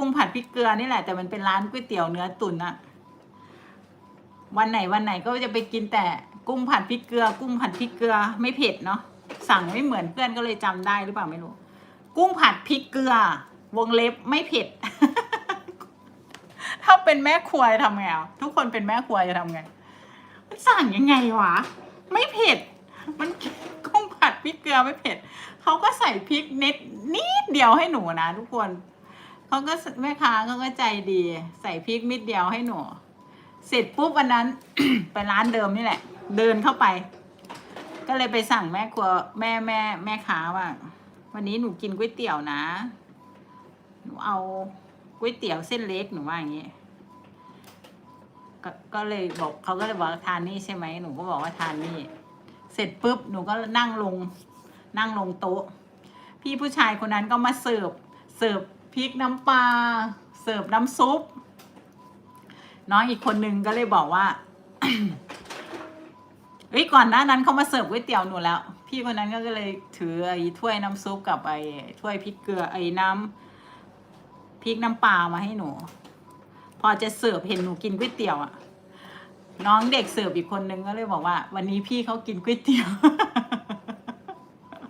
กุ้งผัดพริกเกลือนี่แหละแต่มันเป็นร้านก๋วยเตี๋ยวเนื้อตุ๋นอะวันไหนวันไหนก็จะไปกินแต่กุ้งผัดพริกเกลือ กุ้งผัดพริกเกลือไม่เผ็ดเนาะสั่งไม่เหมือนเพื่อนก็เลยจำได้หรือเปล่าไม่รู้ กุ้งผัดพริกเกลือ วงเล็บไม่เผ็ด ถ้าเป็นแม่ครัวจะทำไงอะทุกคนเป็นแม่ครัวจะทำไงมันสั่งยังไงวะไม่เผ็ด มันกุ้งผัดพริกเกลือไม่เผ็ดเขาก็ใส่พริกเน็ตนิดเดียวให้หนูนะทุกคน เขาก็แม่ค้าเขาก็ใจดี ใส่พริกนิดเดียวให้หนู เสร็จปุ๊บวันนั้น ไปร้านเดิมนี่แหละ เดินเข้าไป ก็เลยไปสั่งแม่ครัวแม่แม่แม่ค้าว่า วันนี้หนูกินก๋วยเตี๋ยวนะ หนูเอาก๋วยเตี๋ยวเส้นเล็กหนูว่าอย่างนี้ก็ก็เลยบอกเขาก็เลยบอกทานนี่ใช่ไหมหนูก็บอกว่าทานนี่ เสร็จปุ๊บหนูก็นั่งลง นั่งลงโต๊ะ พี่ผู้ชายคนนั้นก็มาเสิร์ฟเสิร์ฟ พริกน้ำปลาเสิร์ฟน้ำซุป น้องอีกคนนึงก็เลยบอกว่าเฮ้ยก่อนหน้านั้นเขามาเสิร์ฟก๋วยเตี๋ยวหนูแล้ว พี่คนนั้นก็เลยถือไอ้ถ้วยน้ำซุปกับไอ้ถ้วยพริกเกลือไอ้น้ำพริกน้ำปลามาให้หนู พอจะเสิร์ฟเห็นหนูกินก๋วยเตี๋ยวอะน้องเด็กเสิร์ฟอีกคนนึงก็เลยบอกว่า วันนี้พี่เขากินก๋วยเตี๋ยว